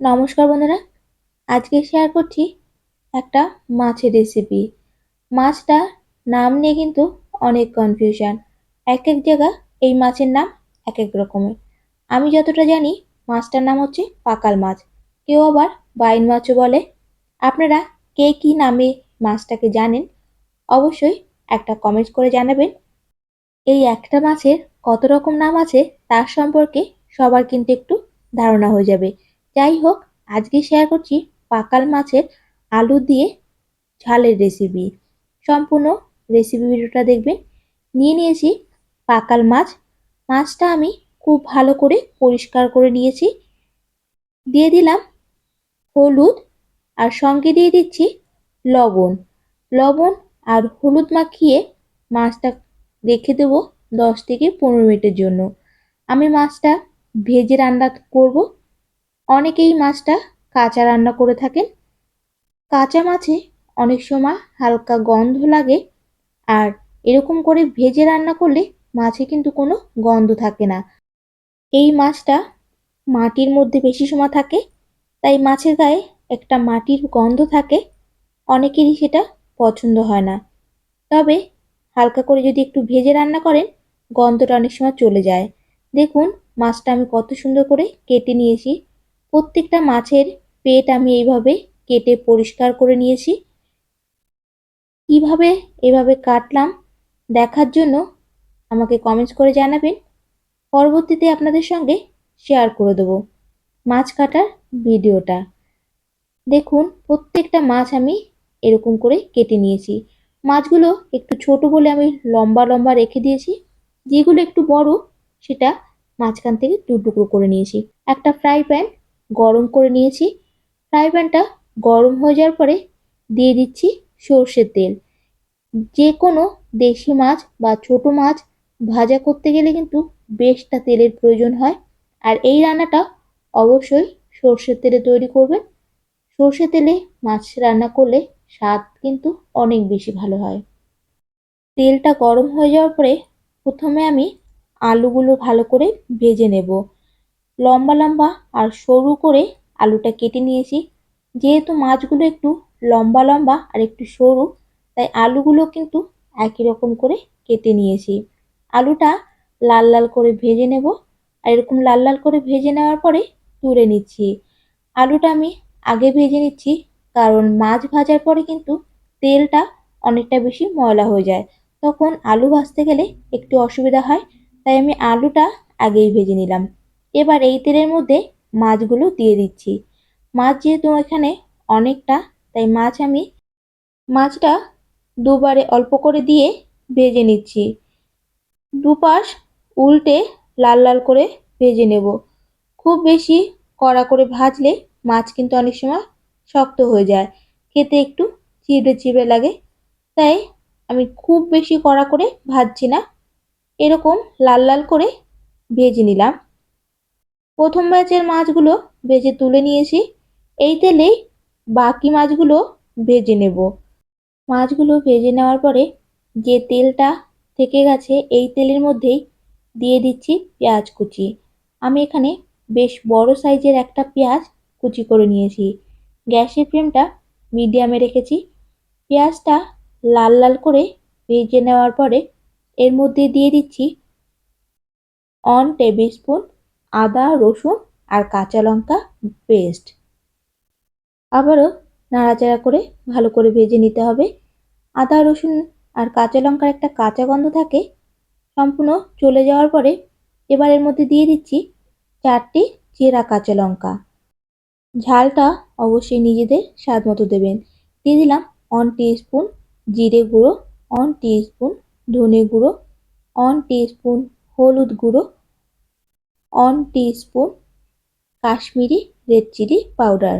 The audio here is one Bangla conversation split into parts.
নমস্কার বন্ধুরা, আজকে শেয়ার করছি একটা মাছের রেসিপি মাছটা নাম নিয়ে কিন্তু অনেক কনফিউশন এক এক জায়গা এই মাছের নাম এক এক রকমের। আমি যতটা জানি, মাছটার নাম হচ্ছে পাকাল মাছ। কেউ আবার বাইন মাছও বলে। আপনারা কে কী নামে মাছটাকে জানেন, অবশ্যই একটা কমেন্ট করে জানাবেন। এই একটা মাছের কত রকম নাম আছে, তার সম্পর্কে সবার কিন্তু একটু ধারণা হয়ে যাবে। যাই হোক আজকে শেয়ার করছি পাকাল মাছের আলু দিয়ে ঝালের রেসিপি সম্পূর্ণ রেসিপি ভিডিওটা দেখবেন। নিয়ে নিয়েছি পাকাল মাছ। মাছটা আমি খুব ভালো করে পরিষ্কার করে নিয়েছি। দিয়ে দিলাম হলুদ আর সঙ্গে দিয়ে দিচ্ছি লবণ। লবণ আর হলুদ মাখিয়ে মাছটা রেখে দেবো দশ থেকে পনেরো মিনিটের জন্য। আমি মাছটা ভেজে রান্না করব। অনেকেই মাছটা কাঁচা রান্না করে থাকেন। কাঁচা মাছে অনেক সময় হালকা গন্ধ লাগে আর এরকম করে ভেজে রান্না করলে মাছে কিন্তু কোনো গন্ধ থাকে না। এই মাছটা মাটির মধ্যে বেশি সময় থাকে, তাই মাছের গায়ে একটা মাটির গন্ধ থাকে, অনেকেরই সেটা পছন্দ হয় না। তবে হালকা করে যদি একটু ভেজে রান্না করেন, গন্ধটা অনেক সময় চলে যায়। দেখুন, মাছটা আমি কত সুন্দর করে কেটে নিয়েছি। প্রত্যেকটা মাছের পেট আমি এইভাবে কেটে পরিষ্কার করে নিয়েছি। কীভাবে এভাবে কাটলাম দেখার জন্য আমাকে কমেন্টস করে জানাবেন। পরবর্তীতে আপনাদের সঙ্গে শেয়ার করে দেবো মাছ কাটার ভিডিওটা। দেখুন, প্রত্যেকটা মাছ আমি এরকম করে কেটে নিয়েছি। মাছগুলো একটু ছোট বলে আমি লম্বা লম্বা রেখে দিয়েছি। যেগুলো একটু বড়, সেটা মাঝখান থেকে টুকরো করে নিয়েছি। একটা ফ্রাই প্যান গরম করে নিয়েছি। ফ্রাই প্যানটা গরম হয়ে যাওয়ার পরে দিয়ে দিচ্ছি সর্ষের তেল। যে কোনো দেশি মাছ বা ছোট মাছ ভাজা করতে গেলে কিন্তু বেশটা তেলের প্রয়োজন হয়। আর এই রান্নাটা অবশ্যই সর্ষের তেলে তৈরি করবেন। সর্ষে তেলে মাছ রান্না করলে স্বাদ কিন্তু অনেক বেশি ভালো হয়। তেলটা গরম হয়ে যাওয়ার পরে প্রথমে আমি আলুগুলো ভালো করে ভেজে নেব। লম্বা লম্বা আর সরু করে আলুটা কেটে নিয়েছি। যেহেতু মাছগুলো একটু লম্বা লম্বা আর একটু সরু, তাই আলুগুলো কিন্তু একই রকম করে কেটে নিয়েছি। আলুটা লাল লাল করে ভেজে নেব আর এরকম লাল লাল করে ভেজে নেওয়ার পরে তুলে নিচ্ছি। আলুটা আমি আগে ভেজে নিচ্ছি কারণ মাছ ভাজার পরে কিন্তু তেলটা অনেকটা বেশি ময়লা হয়ে যায়। তখন আলু ভাজতে গেলে একটু অসুবিধা হয়, তাই আমি আলুটা আগেই ভেজে নিলাম। এবার এই তেলের মধ্যে মাছগুলো দিয়ে দিচ্ছি। মাছ যেহেতু এখানে অনেকটা, তাই মাছ আমি মাছটা দুবারে অল্প করে দিয়ে ভেজে নিচ্ছি। দুপাশ উল্টে লাল লাল করে ভেজে নেব। খুব বেশি কড়া করে ভাজলে মাছ কিন্তু অনেক সময় শক্ত হয়ে যায়। খেতে একটু চিড়ে চিড়ে লাগে, তাই আমি খুব বেশি কড়া করে ভাজছি না। এরকম লাল লাল করে ভেজে নিলাম। প্রথম ব্যাচের মাছগুলো ভেজে তুলে নিয়েছি। এই তেলেই বাকি মাছগুলো ভেজে নেব। মাছগুলো ভেজে নেওয়ার পরে যে তেলটা থেকে গেছে, এই তেলের মধ্যেই দিয়ে দিচ্ছি পেঁয়াজ কুচি। আমি এখানে বেশ বড় সাইজের একটা পেঁয়াজ কুচি করে নিয়েছি। গ্যাসের ফ্লেমটা মিডিয়ামে রেখেছি। পেঁয়াজটা লাল লাল করে ভেজে নেওয়ার পরে এর মধ্যে দিয়ে দিচ্ছি অন টেবিল স্পুন আদা, রসুন আর কাঁচা লঙ্কা পেস্ট আবারও নাড়াচাড়া করে ভালো করে ভেজে নিতে হবে। আদা, রসুন আর কাঁচা লঙ্কার একটা কাঁচা গন্ধ থাকে, সম্পূর্ণ চলে যাওয়ার পরে এবার এর মধ্যে দিয়ে দিচ্ছি চারটি চেরা কাঁচা লঙ্কা। ঝালটা অবশ্যই নিজেদের স্বাদ মতো দেবেন। দিয়ে দিলাম অন স্পুন জিরে গুঁড়ো অন স্পুন ধনে গুঁড়ো অন স্পুন হলুদ গুঁড়ো one spoon Kashmiri red chilli powder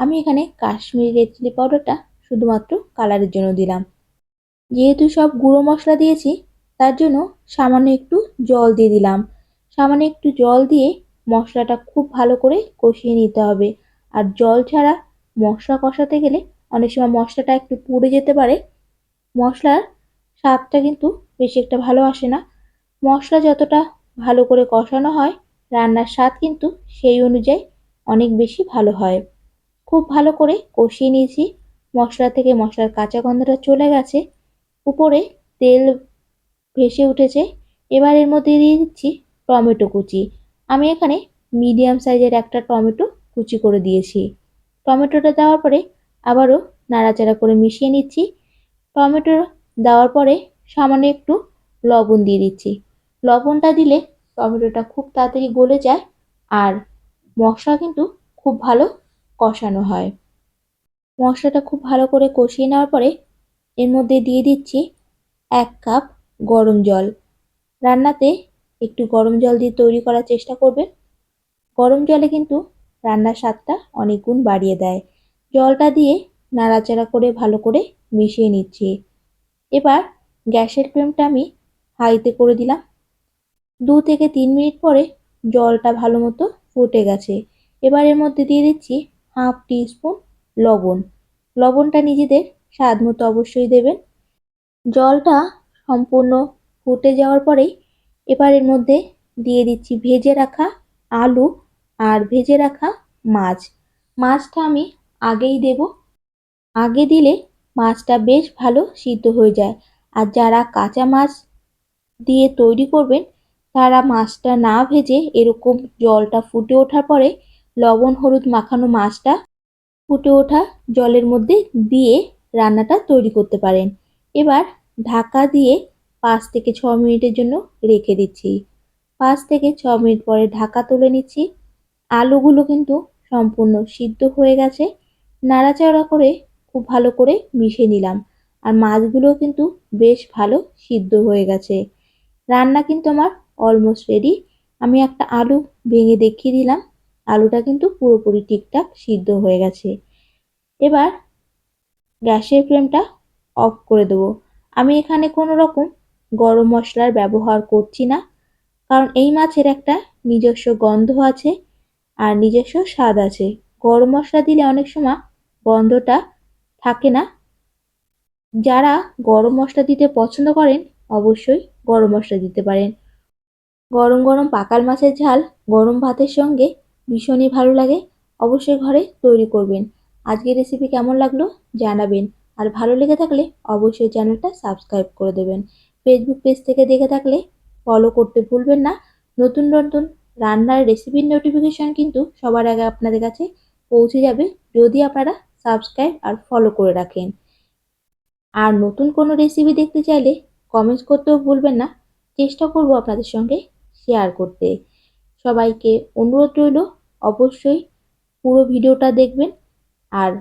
আমি এখানে কাশ্মীরি রেড চিলি পাউডারটা শুধুমাত্র কালারের জন্য দিলাম। যেহেতু সব গুঁড়ো মশলা দিয়েছি, তার জন্য সামান্য একটু জল দিয়ে দিলাম। সামান্য একটু জল দিয়ে মশলাটা খুব ভালো করে কষিয়ে নিতে হবে। আর জল ছাড়া মশলা কষাতে গেলে অনেক সময় মশলাটা একটু পুড়ে যেতে পারে। মশলার স্বাদটা কিন্তু বেশি একটা ভালো আসে না। মশলা যতটা ভালো করে কষানো হয় রান্নার স্বাদ কিন্তু সেই অনুযায়ী অনেক বেশি ভালো হয়। খুব ভালো করে কষিয়ে নিয়েছি। মশলা থেকে মশলার কাঁচা গন্ধটা চলে গেছে। উপরে তেল ভেসে উঠেছে। এবার এর মধ্যে দিয়ে দিচ্ছি টমেটো কুচি। আমি এখানে মিডিয়াম সাইজের একটা টমেটো কুচি করে দিয়েছি। টমেটোটা দেওয়ার পরে আবারও নাড়াচাড়া করে মিশিয়ে নিচ্ছি। টমেটো দেওয়ার পরে সামান্য একটু লবণ দিয়ে দিচ্ছি। লবণটা দিলে টমেটোটা খুব তাড়াতাড়ি গলে যায় আর মশলা কিন্তু খুব ভালো কষানো হয়। মশলাটা খুব ভালো করে কষিয়ে নেওয়ার পরে এর মধ্যে দিয়ে দিচ্ছি এক কাপ গরম জল। রান্নাতে একটু গরম জল দিয়ে তৈরি করার চেষ্টা করবেন। গরম জলে কিন্তু রান্নার স্বাদটা অনেক গুণ বাড়িয়ে দেয়। জলটা দিয়ে নাড়াচাড়া করে ভালো করে মিশিয়ে নিচ্ছি। এবার গ্যাসের ফ্লেমটা আমি হাইতে করে দিলাম। দু থেকে তিন মিনিট পরে জলটা ভালো মতো ফুটে গেছে। এবার এর মধ্যে দিয়ে দিচ্ছি হাফ টি স্পুন লবণ। লবণটা নিজেদের স্বাদ মতো অবশ্যই দেবেন। জলটা সম্পূর্ণ ফুটে যাওয়ার পরেই এবার এর মধ্যে দিয়ে দিচ্ছি ভেজে রাখা আলু আর ভেজে রাখা মাছ। মাছটা আমি আগেই দেব। আগে দিলে মাছটা বেশ ভালো সিদ্ধ হয়ে যায়। আর যারা কাঁচা মাছ দিয়ে তৈরি করবেন তারা মাছটা না ভেজে এরকম জলটা ফুটে ওঠার পরে লবণ হলুদ মাখানো মাছটা ফুটে ওঠা জলের মধ্যে দিয়ে রান্নাটা তৈরি করতে পারেন। এবার ঢাকা দিয়ে পাঁচ থেকে ছ মিনিটের জন্য রেখে দিচ্ছি। পাঁচ থেকে ছ মিনিট পরে ঢাকা তুলে নিচ্ছি। আলুগুলো কিন্তু সম্পূর্ণ সিদ্ধ হয়ে গেছে। নাড়াচাড়া করে খুব ভালো করে মিশিয়ে নিলাম। আর মাছগুলো কিন্তু বেশ ভালো সিদ্ধ হয়ে গেছে। রান্না কিন্তু আমার অলমোস্ট রেডি আমি একটা আলু ভেঙে দেখিয়ে দিলাম। আলুটা কিন্তু পুরোপুরি ঠিকঠাক সিদ্ধ হয়ে গেছে। এবার গ্যাসের ফ্লেমটা অফ করে দেবো। আমি এখানে কোনো রকম গরম মশলার ব্যবহার করছি না, কারণ এই মাছের একটা নিজস্ব গন্ধ আছে আর নিজস্ব স্বাদ আছে। গরম মশলা দিলে অনেক সময় গন্ধটা থাকে না। যারা গরম মশলা দিতে পছন্দ করেন, অবশ্যই গরম মশলা দিতে পারেন। গরম গরম পাকাল মাছের ঝাল, গরম ভাতের সঙ্গে ভীষণই ভালো লাগে। অবশ্যই ঘরে তৈরি করবেন। আজকের রেসিপি কেমন লাগল জানাবেন। আর ভালো লেগে থাকলে অবশ্যই চ্যানেলটা সাবস্ক্রাইব করে দেবেন। ফেসবুক পেজ থেকে দেখে থাকলে ফলো করতে ভুলবেন না। নতুন নতুন রান্নার রেসিপির নোটিফিকেশান কিন্তু সবার আগে আপনাদের কাছে পৌঁছে যাবে যদি আপনারা সাবস্ক্রাইব আর ফলো করে রাখেন। আর নতুন কোনো রেসিপি দেখতে চাইলে কমেন্টস করতেও ভুলবেন না। চেষ্টা করব আপনাদের সঙ্গে শেয়ার করতে। সবাইকে অনুরোধ রইল, অবশ্যই পুরো ভিডিওটা দেখবেন। আর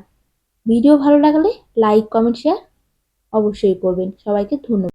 ভিডিও ভালো লাগলে লাইক কমেন্ট শেয়ার অবশ্যই করবেন। সবাইকে ধন্যবাদ।